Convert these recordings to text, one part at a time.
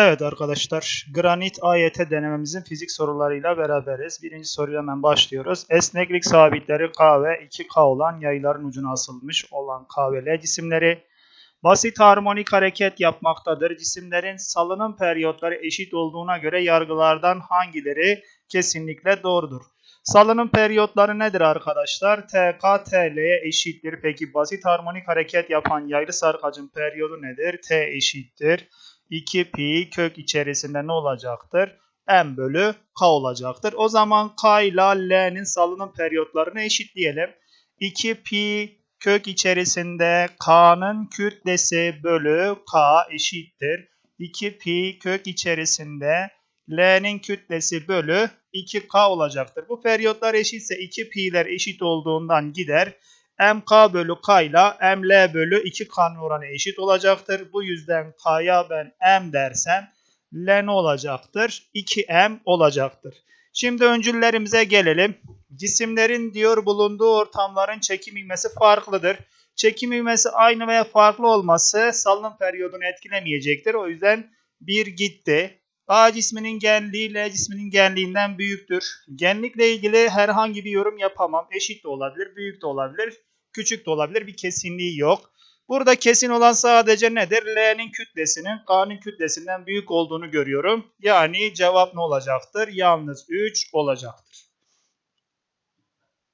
Evet arkadaşlar, granit AYT denememizin fizik sorularıyla beraberiz. Birinci soruyla hemen başlıyoruz. Esneklik sabitleri K ve 2K olan yayların ucuna asılmış olan K ve L cisimleri basit harmonik hareket yapmaktadır. Cisimlerin salınım periyotları eşit olduğuna göre yargılardan hangileri kesinlikle doğrudur? Salınım periyotları nedir arkadaşlar? TK TL'ye eşittir. Peki basit harmonik hareket yapan yaylı sarkacın periyodu nedir? T eşittir. 2 pi kök içerisinde ne olacaktır? M bölü K olacaktır. O zaman K ile L'nin salınım periyotlarını eşitleyelim. 2 pi kök içerisinde K'nın kütlesi bölü K eşittir. 2 pi kök içerisinde L'nin kütlesi bölü 2K olacaktır. Bu periyotlar eşitse 2 pi'ler eşit olduğundan gider. MK bölü K ile ML bölü 2K'nın oranı eşit olacaktır. Bu yüzden K'ya ben M dersem L ne olacaktır? 2M olacaktır. Şimdi öncüllerimize gelelim. Cisimlerin diyor bulunduğu ortamların çekim ivmesi farklıdır. Çekim ivmesi aynı veya farklı olması salınım periyodunu etkilemeyecektir. O yüzden 1 gitti. A cisminin genliği L cisminin genliğinden büyüktür. Genlikle ilgili herhangi bir yorum yapamam. Eşit de olabilir, büyük de olabilir, küçük de olabilir. Bir kesinliği yok. Burada kesin olan sadece nedir? L'nin kütlesinin K'nın kütlesinden büyük olduğunu görüyorum. Yani cevap ne olacaktır? Yalnız 3 olacaktır.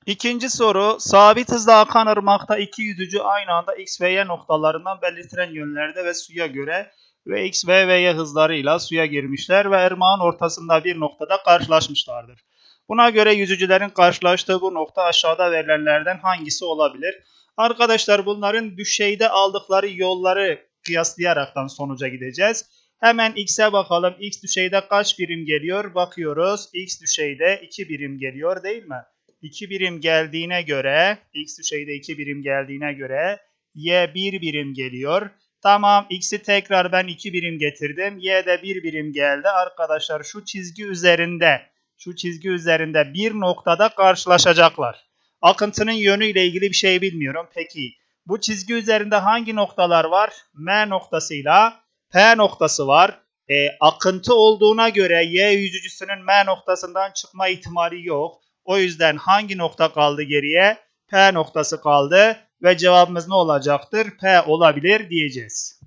İkinci soru. Sabit hızla akan ırmakta iki yüzücü aynı anda x ve y noktalarından belirtilen yönlerde ve suya göre ve x v ve y hızlarıyla suya girmişler ve ırmağın ortasında bir noktada karşılaşmışlardır. Buna göre yüzücülerin karşılaştığı bu nokta aşağıda verilenlerden hangisi olabilir? Arkadaşlar bunların düşeyde aldıkları yolları kıyaslayaraktan sonuca gideceğiz. Hemen x'e bakalım. x düşeyde kaç birim geliyor? Bakıyoruz. x düşeyde 2 birim geliyor değil mi? 2 birim geldiğine göre, x düşeyde 2 birim geldiğine göre y 1 birim geliyor. Tamam x'i tekrar ben 2 birim getirdim. Y de 1 birim geldi. Arkadaşlar şu çizgi üzerinde şu çizgi üzerinde bir noktada karşılaşacaklar. Akıntının yönüyle ilgili bir şey bilmiyorum. Peki bu çizgi üzerinde hangi noktalar var? M noktasıyla P noktası var. E, akıntı olduğuna göre Y yüzücüsünün M noktasından çıkma ihtimali yok. O yüzden hangi nokta kaldı geriye? P noktası kaldı ve cevabımız ne olacaktır? P olabilir diyeceğiz.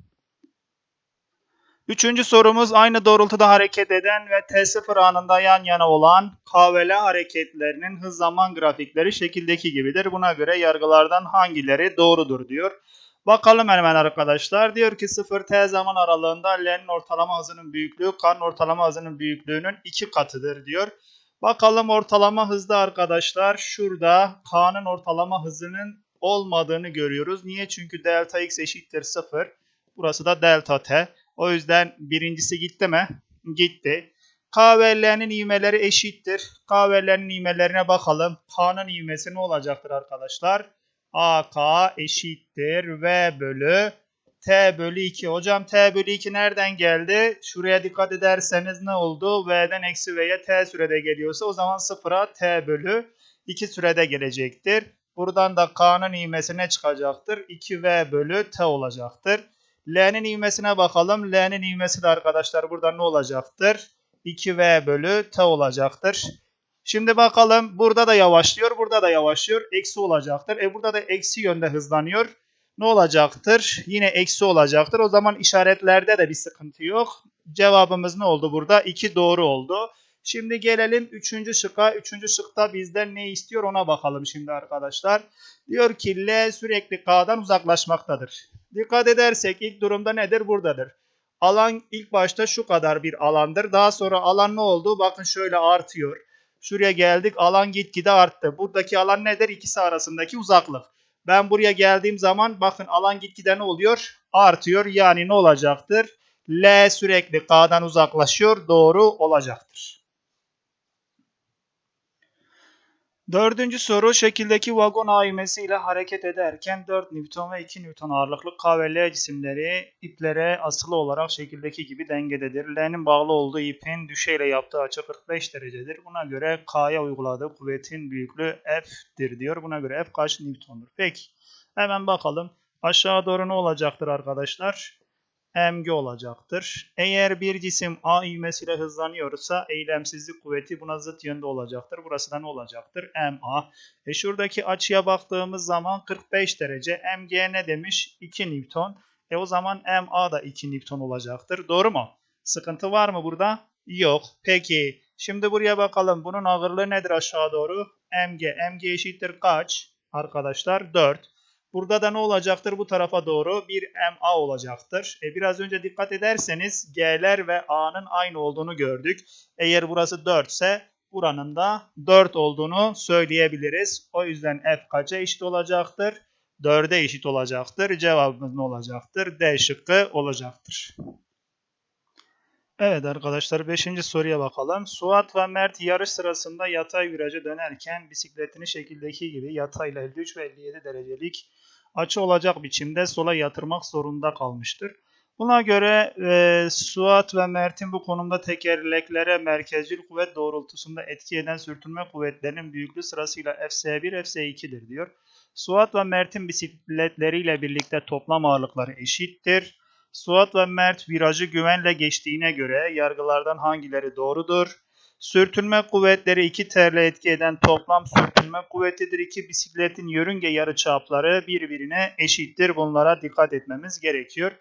Üçüncü sorumuz aynı doğrultuda hareket eden ve T0 anında yan yana olan K ve L hareketlerinin hız zaman grafikleri şekildeki gibidir. Buna göre yargılardan hangileri doğrudur diyor. Bakalım hemen arkadaşlar. Diyor ki 0 T zaman aralığında L'nin ortalama hızının büyüklüğü K'nın ortalama hızının büyüklüğünün iki katıdır diyor. Bakalım ortalama hızda arkadaşlar. Şurada K'nın ortalama hızının olmadığını görüyoruz. Niye? Çünkü delta x eşittir 0. Burası da delta t. O yüzden birincisi gitti mi? Gitti. K ve L'nin ivmeleri eşittir. K ve L'nin ivmelerine bakalım. K'nın ivmesi ne olacaktır arkadaşlar? AK eşittir V bölü T bölü 2. Hocam T bölü 2 nereden geldi? Şuraya dikkat ederseniz ne oldu? V'den eksi V'ye T sürede geliyorsa o zaman sıfıra T bölü 2 sürede gelecektir. Buradan da K'nın ivmesi ne çıkacaktır? 2V bölü T olacaktır. L'nin ivmesine bakalım. L'nin ivmesi de arkadaşlar burada ne olacaktır? 2V bölü T olacaktır. Şimdi bakalım burada da yavaşlıyor. Burada da yavaşlıyor. Eksi olacaktır. E burada da eksi yönde hızlanıyor. Ne olacaktır? Yine eksi olacaktır. O zaman işaretlerde de bir sıkıntı yok. Cevabımız ne oldu burada? 2 doğru oldu. Şimdi gelelim 3. şıkka. 3. şıkta bizden ne istiyor ona bakalım şimdi arkadaşlar. Diyor ki L sürekli K'dan uzaklaşmaktadır. Dikkat edersek ilk durumda nedir? Buradadır. Alan ilk başta şu kadar bir alandır. Daha sonra alan ne oldu? Bakın şöyle artıyor. Şuraya geldik alan gitgide arttı. Buradaki alan nedir? İkisi arasındaki uzaklık. Ben buraya geldiğim zaman bakın alan gitgide ne oluyor? Artıyor. Yani ne olacaktır? L sürekli K'dan uzaklaşıyor. Doğru olacaktır. Dördüncü soru şekildeki vagon aimesi ile hareket ederken 4 Newton ve 2 Newton ağırlıklı K ve L cisimleri iplere asılı olarak şekildeki gibi dengededir. L'nin bağlı olduğu ipin düşeyle yaptığı açı 45 derecedir. Buna göre K'ya uyguladığı kuvvetin büyüklüğü F'tir diyor. Buna göre F kaç Newton'dur? Peki hemen bakalım. Aşağı doğru ne olacaktır arkadaşlar? Mg olacaktır. Eğer bir cisim a ivmesiyle hızlanıyorsa eylemsizlik kuvveti buna zıt yönde olacaktır. Burası da ne olacaktır? ma. E şuradaki açıya baktığımız zaman 45 derece. mg ne demiş? 2 Newton. E o zaman ma da 2 Newton olacaktır. Doğru mu? Sıkıntı var mı burada? Yok. Peki. Şimdi buraya bakalım. Bunun ağırlığı nedir aşağı doğru? mg. mg eşittir kaç? Arkadaşlar 4. Burada da ne olacaktır? Bu tarafa doğru bir MA olacaktır. E biraz önce dikkat ederseniz G'ler ve A'nın aynı olduğunu gördük. Eğer burası 4 ise buranın da 4 olduğunu söyleyebiliriz. O yüzden F kaça eşit olacaktır? 4'e eşit olacaktır. Cevabımız ne olacaktır? D şıkkı olacaktır. Evet arkadaşlar 5. soruya bakalım. Suat ve Mert yarış sırasında yatay viraja dönerken bisikletini şekildeki gibi yatayla 53 ve 57 derecelik açı olacak biçimde sola yatırmak zorunda kalmıştır. Buna göre e, Suat ve Mert'in bu konumda tekerleklere merkezcil kuvvet doğrultusunda etki eden sürtünme kuvvetlerinin büyüklüğü sırasıyla Fs1, Fs2'dir diyor. Suat ve Mert'in bisikletleriyle birlikte toplam ağırlıkları eşittir. Suat ve Mert virajı güvenle geçtiğine göre yargılardan hangileri doğrudur? Sürtünme kuvvetleri iki terle etki eden toplam sürtünme kuvvetidir. İki bisikletin yörünge yarıçapları birbirine eşittir. Bunlara dikkat etmemiz gerekiyor.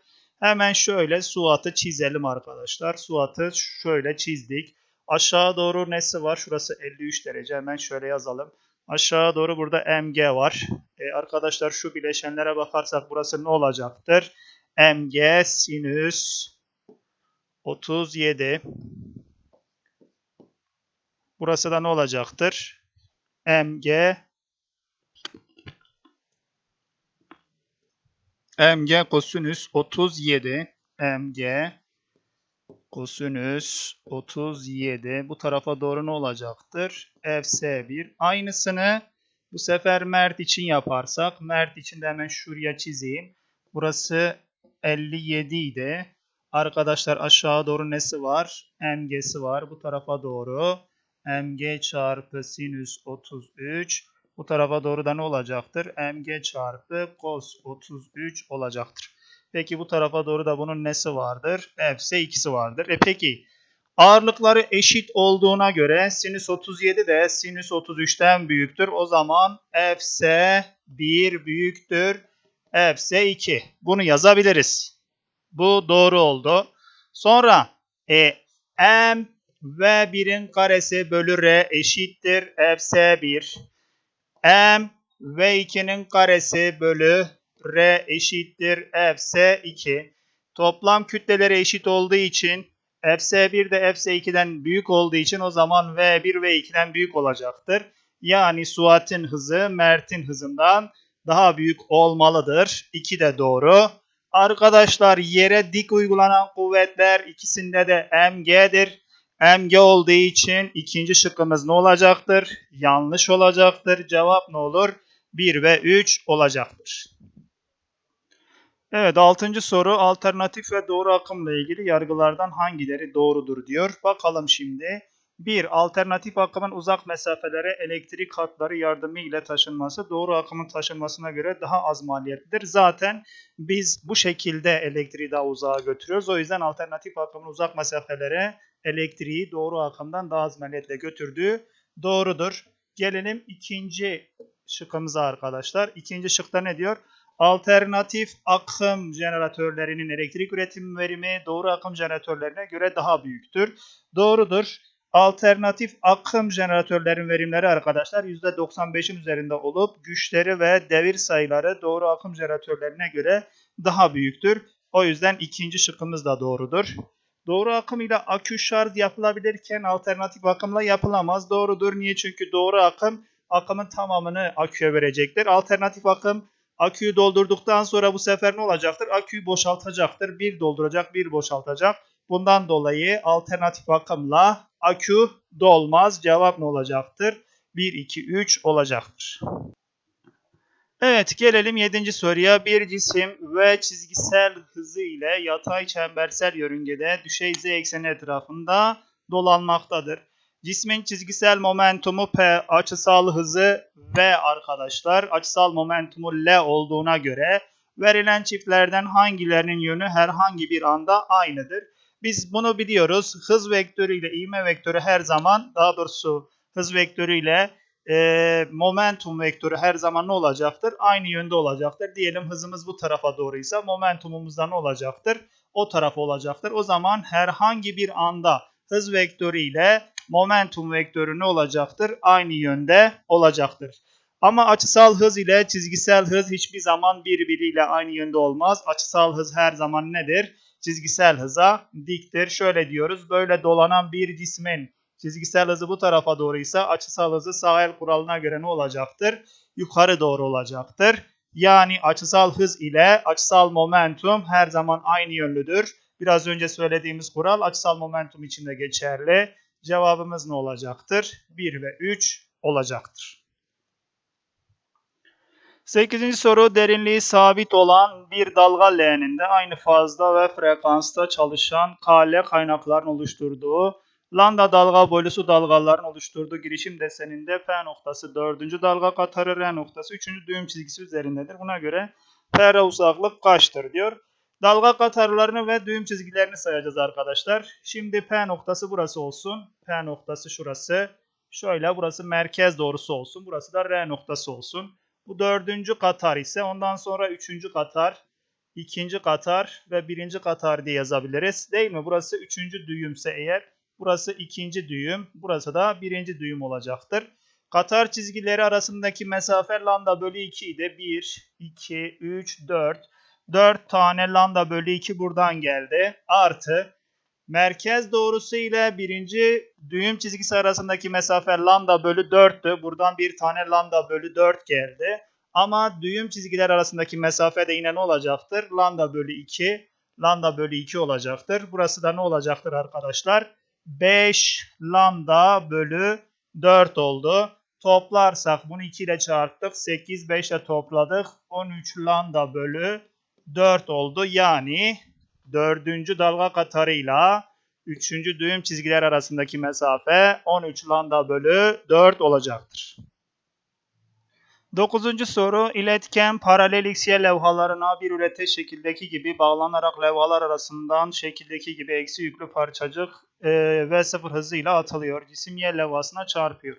Hemen şöyle Suat'ı çizelim arkadaşlar. Suat'ı şöyle çizdik. Aşağı doğru nesi var? Şurası 53 derece. Hemen şöyle yazalım. Aşağı doğru burada mg var. E arkadaşlar şu bileşenlere bakarsak burası ne olacaktır? mg sinüs 37 Burası da ne olacaktır? mg mg kosinüs 37 mg kosinüs 37 bu tarafa doğru ne olacaktır? fs1 aynısını bu sefer Mert için yaparsak Mert için de hemen şuraya çizeyim. Burası 57 idi. Arkadaşlar aşağı doğru nesi var? mg'si var. Bu tarafa doğru mg çarpı sinüs 33. Bu tarafa doğru da ne olacaktır? mg çarpı cos 33 olacaktır. Peki bu tarafa doğru da bunun nesi vardır? fs ikisi vardır. E peki ağırlıkları eşit olduğuna göre sinüs 37 de sinüs 33'ten büyüktür. O zaman fs 1 büyüktür. fs 2. Bunu yazabiliriz. Bu doğru oldu. Sonra e, m v 1'in karesi bölü r eşittir fs1. m v 2'nin karesi bölü r eşittir fs2. Toplam kütleleri eşit olduğu için fs1 de fs2'den büyük olduğu için o zaman v1 v2'den büyük olacaktır. Yani Suat'ın hızı Mert'in hızından daha büyük olmalıdır. 2 de doğru. Arkadaşlar yere dik uygulanan kuvvetler ikisinde de mg'dir. Mg olduğu için ikinci şıkkımız ne olacaktır? Yanlış olacaktır. Cevap ne olur? 1 ve 3 olacaktır. Evet 6. soru alternatif ve doğru akımla ilgili yargılardan hangileri doğrudur diyor. Bakalım şimdi. 1. Alternatif akımın uzak mesafelere elektrik hatları yardımıyla taşınması doğru akımın taşınmasına göre daha az maliyetlidir. Zaten biz bu şekilde elektriği daha uzağa götürüyoruz. O yüzden alternatif akımın uzak mesafelere elektriği doğru akımdan daha az maliyetle götürdüğü doğrudur. Gelelim ikinci şıkkımıza arkadaşlar. İkinci şıkta ne diyor? Alternatif akım jeneratörlerinin elektrik üretim verimi doğru akım jeneratörlerine göre daha büyüktür. Doğrudur. Alternatif akım jeneratörlerin verimleri arkadaşlar %95'in üzerinde olup güçleri ve devir sayıları doğru akım jeneratörlerine göre daha büyüktür. O yüzden ikinci şıkkımız da doğrudur. Doğru akım ile akü şarj yapılabilirken alternatif akımla yapılamaz. Doğrudur. Niye? Çünkü doğru akım akımın tamamını aküye verecektir. Alternatif akım aküyü doldurduktan sonra bu sefer ne olacaktır? Aküyü boşaltacaktır. Bir dolduracak, bir boşaltacak. Bundan dolayı alternatif akımla akü dolmaz. Cevap ne olacaktır? 1, 2, 3 olacaktır. Evet gelelim 7. soruya. Bir cisim v çizgisel hızı ile yatay çembersel yörüngede düşey z ekseni etrafında dolanmaktadır. Cismin çizgisel momentumu P, açısal hızı V arkadaşlar. Açısal momentumu L olduğuna göre Verilen çiftlerden hangilerinin yönü herhangi bir anda aynıdır? Biz bunu biliyoruz. Hız vektörü ile ivme vektörü her zaman daha doğrusu hız vektörü ile e, momentum vektörü her zaman ne olacaktır? Aynı yönde olacaktır. Diyelim hızımız bu tarafa doğruysa momentumumuz da ne olacaktır? O tarafa olacaktır. O zaman herhangi bir anda hız vektörü ile momentum vektörü ne olacaktır? Aynı yönde olacaktır. Ama açısal hız ile çizgisel hız hiçbir zaman birbiriyle aynı yönde olmaz. Açısal hız her zaman nedir? Çizgisel hıza diktir. Şöyle diyoruz. Böyle dolanan bir cismin çizgisel hızı bu tarafa doğruysa açısal hızı sağ el kuralına göre ne olacaktır? Yukarı doğru olacaktır. Yani açısal hız ile açısal momentum her zaman aynı yönlüdür. Biraz önce söylediğimiz kural açısal momentum için de geçerli. Cevabımız ne olacaktır? 1 ve 3 olacaktır. 8. soru derinliği sabit olan bir dalga leğeninde aynı fazda ve frekansta çalışan KL kaynakların oluşturduğu lambda dalga boylusu dalgaların oluşturduğu girişim deseninde P noktası 4. dalga katarı R noktası 3. düğüm çizgisi üzerindedir. Buna göre P uzaklık kaçtır diyor. Dalga katarlarını ve düğüm çizgilerini sayacağız arkadaşlar. Şimdi P noktası burası olsun. P noktası şurası. Şöyle burası merkez doğrusu olsun. Burası da R noktası olsun. Bu dördüncü katar ise ondan sonra üçüncü katar, ikinci katar ve birinci katar diye yazabiliriz. Değil mi? Burası üçüncü düğümse eğer burası ikinci düğüm, burası da birinci düğüm olacaktır. Katar çizgileri arasındaki mesafe lambda bölü 2 idi. 1, 2, 3, 4. 4 tane lambda bölü 2 buradan geldi. Artı merkez doğrusu ile birinci düğüm çizgisi arasındaki mesafe lambda bölü 4'tü. Buradan bir tane lambda bölü 4 geldi. Ama düğüm çizgiler arasındaki mesafe de yine ne olacaktır? Lambda bölü 2. Lambda bölü 2 olacaktır. Burası da ne olacaktır arkadaşlar? 5 lambda bölü 4 oldu. Toplarsak bunu 2 ile çarptık. 8 5 ile topladık. 13 lambda bölü 4 oldu. Yani dördüncü dalga katarıyla üçüncü düğüm çizgiler arasındaki mesafe 13 lambda bölü 4 olacaktır. Dokuzuncu soru iletken paralel xy levhalarına bir ürete şekildeki gibi bağlanarak levhalar arasından şekildeki gibi eksi yüklü parçacık e, v0 hızıyla atılıyor. Cisim y levhasına çarpıyor.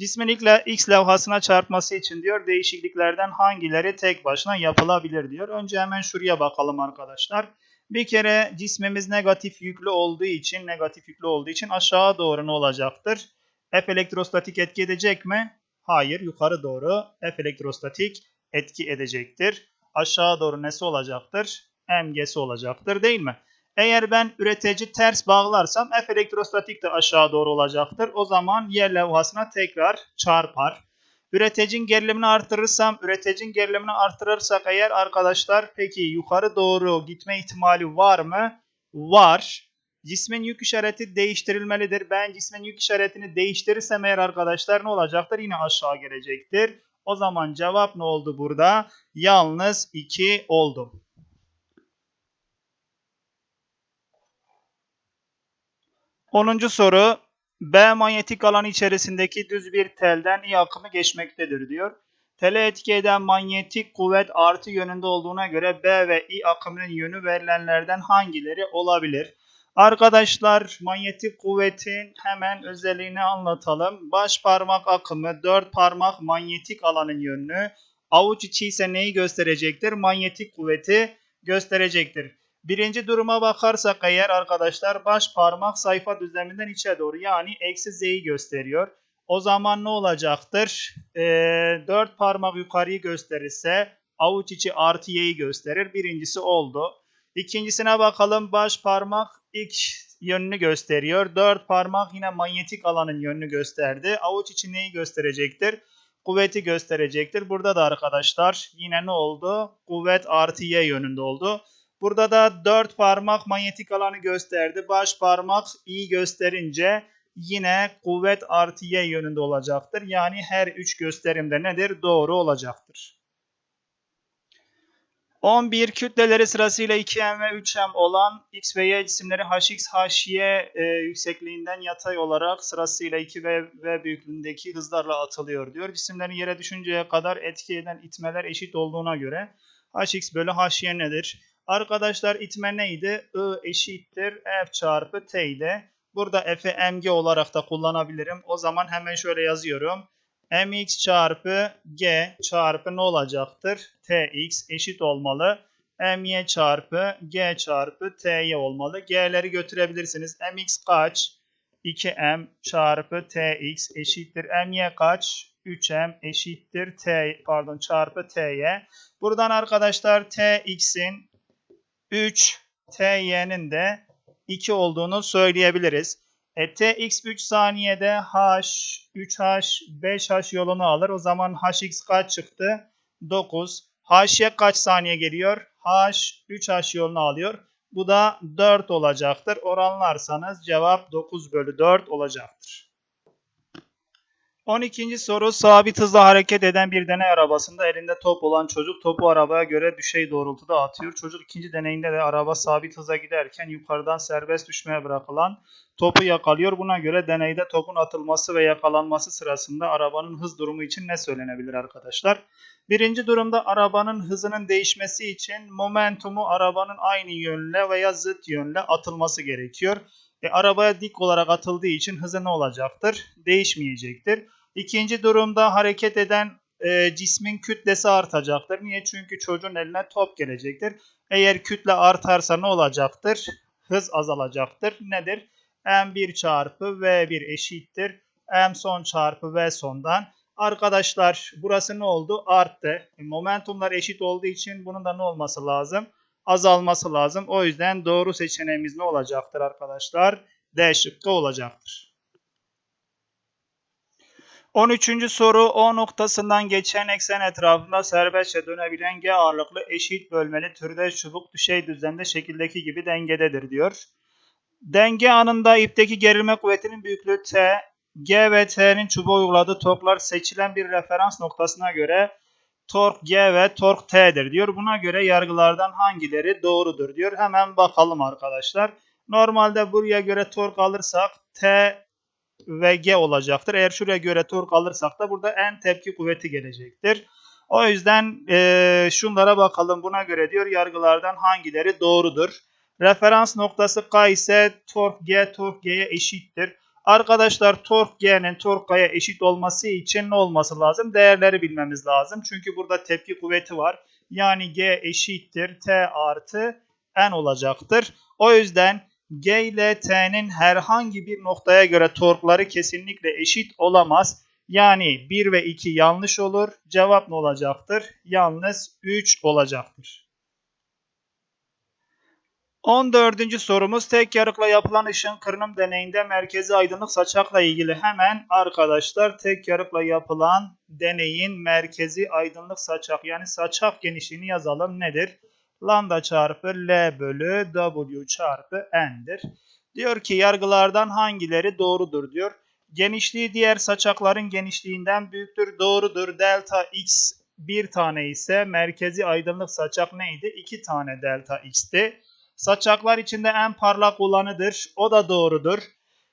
Cismin x levhasına çarpması için diyor değişikliklerden hangileri tek başına yapılabilir diyor. Önce hemen şuraya bakalım arkadaşlar. Bir kere cismimiz negatif yüklü olduğu için negatif yüklü olduğu için aşağı doğru ne olacaktır? F elektrostatik etki edecek mi? Hayır, yukarı doğru F elektrostatik etki edecektir. Aşağı doğru nesi olacaktır? MG'si olacaktır değil mi? Eğer ben üretici ters bağlarsam F elektrostatik de aşağı doğru olacaktır. O zaman yer levhasına tekrar çarpar. Üreticinin gerilimini artırırsam, üreticinin gerilimini artırırsak eğer arkadaşlar peki yukarı doğru gitme ihtimali var mı? Var. Cismin yük işareti değiştirilmelidir. Ben cismin yük işaretini değiştirirsem eğer arkadaşlar ne olacaktır? Yine aşağı gelecektir. O zaman cevap ne oldu burada? Yalnız 2 oldu. 10. soru B manyetik alan içerisindeki düz bir telden I akımı geçmektedir diyor. Tele etki eden manyetik kuvvet artı yönünde olduğuna göre B ve I akımının yönü verilenlerden hangileri olabilir? Arkadaşlar manyetik kuvvetin hemen özelliğini anlatalım. Baş parmak akımı, dört parmak manyetik alanın yönünü, avuç içi ise neyi gösterecektir? Manyetik kuvveti gösterecektir. Birinci duruma bakarsak eğer arkadaşlar baş parmak sayfa düzleminden içe doğru yani eksi z'yi gösteriyor. O zaman ne olacaktır? Ee, 4 parmak yukarıyı gösterirse avuç içi artı y'yi gösterir. Birincisi oldu. İkincisine bakalım baş parmak x yönünü gösteriyor. 4 parmak yine manyetik alanın yönünü gösterdi. Avuç içi neyi gösterecektir? Kuvveti gösterecektir. Burada da arkadaşlar yine ne oldu? Kuvvet artı y yönünde oldu. Burada da dört parmak manyetik alanı gösterdi. Baş parmak i gösterince yine kuvvet artı y yönünde olacaktır. Yani her üç gösterimde nedir? Doğru olacaktır. 11 kütleleri sırasıyla 2m ve 3m olan x ve y cisimleri hx, hy e, yüksekliğinden yatay olarak sırasıyla 2 v, v büyüklüğündeki hızlarla atılıyor diyor. Cisimlerin yere düşünceye kadar etki eden itmeler eşit olduğuna göre hx bölü hy nedir? Arkadaşlar itme neydi? I eşittir f çarpı t idi. Burada f'i mg olarak da kullanabilirim. O zaman hemen şöyle yazıyorum. Mx çarpı g çarpı ne olacaktır? tx eşit olmalı. my çarpı g çarpı ty olmalı. g'leri götürebilirsiniz. mx kaç? 2m çarpı tx eşittir. my kaç? 3m eşittir t pardon çarpı t'y. Buradan arkadaşlar tx'in 3 ty'nin de 2 olduğunu söyleyebiliriz. E, tx 3 saniyede h 3h 5h yolunu alır. O zaman hx kaç çıktı? 9. h'ye kaç saniye geliyor? h 3h yolunu alıyor. Bu da 4 olacaktır. Oranlarsanız cevap 9 bölü 4 olacaktır. 12. soru sabit hızla hareket eden bir deney arabasında elinde top olan çocuk topu arabaya göre düşey doğrultuda atıyor. Çocuk ikinci deneyinde de araba sabit hıza giderken yukarıdan serbest düşmeye bırakılan topu yakalıyor. Buna göre deneyde topun atılması ve yakalanması sırasında arabanın hız durumu için ne söylenebilir arkadaşlar? Birinci durumda arabanın hızının değişmesi için momentumu arabanın aynı yönle veya zıt yönle atılması gerekiyor. E, arabaya dik olarak atıldığı için hızı ne olacaktır? Değişmeyecektir. İkinci durumda hareket eden e, cismin kütlesi artacaktır. Niye? Çünkü çocuğun eline top gelecektir. Eğer kütle artarsa ne olacaktır? Hız azalacaktır. Nedir? M1 çarpı V1 eşittir. M son çarpı V sondan. Arkadaşlar burası ne oldu? Arttı. E, momentumlar eşit olduğu için bunun da ne olması lazım? Azalması lazım. O yüzden doğru seçeneğimiz ne olacaktır arkadaşlar? D şıkkı olacaktır. 13. soru O noktasından geçen eksen etrafında serbestçe dönebilen G ağırlıklı eşit bölmeli türde çubuk düşey düzlemde şekildeki gibi dengededir diyor. Denge anında ipteki gerilme kuvvetinin büyüklüğü T, G ve T'nin çubuğa uyguladığı torklar seçilen bir referans noktasına göre tork G ve tork T'dir diyor. Buna göre yargılardan hangileri doğrudur diyor. Hemen bakalım arkadaşlar. Normalde buraya göre tork alırsak T ve G olacaktır. Eğer şuraya göre tork alırsak da burada en tepki kuvveti gelecektir. O yüzden e, şunlara bakalım. Buna göre diyor yargılardan hangileri doğrudur. Referans noktası K ise tork G tork G'ye eşittir. Arkadaşlar tork G'nin tork eşit olması için ne olması lazım? Değerleri bilmemiz lazım. Çünkü burada tepki kuvveti var. Yani G eşittir T artı N olacaktır. O yüzden G ile T'nin herhangi bir noktaya göre torkları kesinlikle eşit olamaz. Yani 1 ve 2 yanlış olur. Cevap ne olacaktır? Yalnız 3 olacaktır. 14. sorumuz tek yarıkla yapılan ışın kırınım deneyinde merkezi aydınlık saçakla ilgili hemen arkadaşlar tek yarıkla yapılan deneyin merkezi aydınlık saçak yani saçak genişliğini yazalım nedir? Lambda çarpı L bölü W çarpı N'dir. Diyor ki yargılardan hangileri doğrudur diyor. Genişliği diğer saçakların genişliğinden büyüktür. Doğrudur. Delta X bir tane ise merkezi aydınlık saçak neydi? İki tane delta X'ti. Saçaklar içinde en parlak olanıdır. O da doğrudur.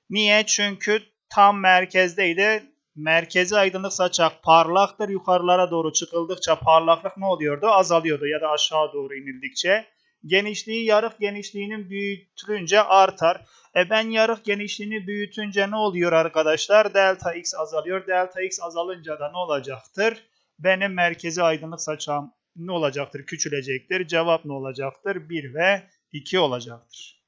Niye? Çünkü tam merkezdeydi. Merkezi aydınlık saçak parlaktır. Yukarılara doğru çıkıldıkça parlaklık ne oluyordu? Azalıyordu ya da aşağı doğru inildikçe. Genişliği yarık genişliğinin büyütülünce artar. E ben yarık genişliğini büyütünce ne oluyor arkadaşlar? Delta x azalıyor. Delta x azalınca da ne olacaktır? Benim merkezi aydınlık saçağım ne olacaktır? Küçülecektir. Cevap ne olacaktır? 1 ve 2 olacaktır.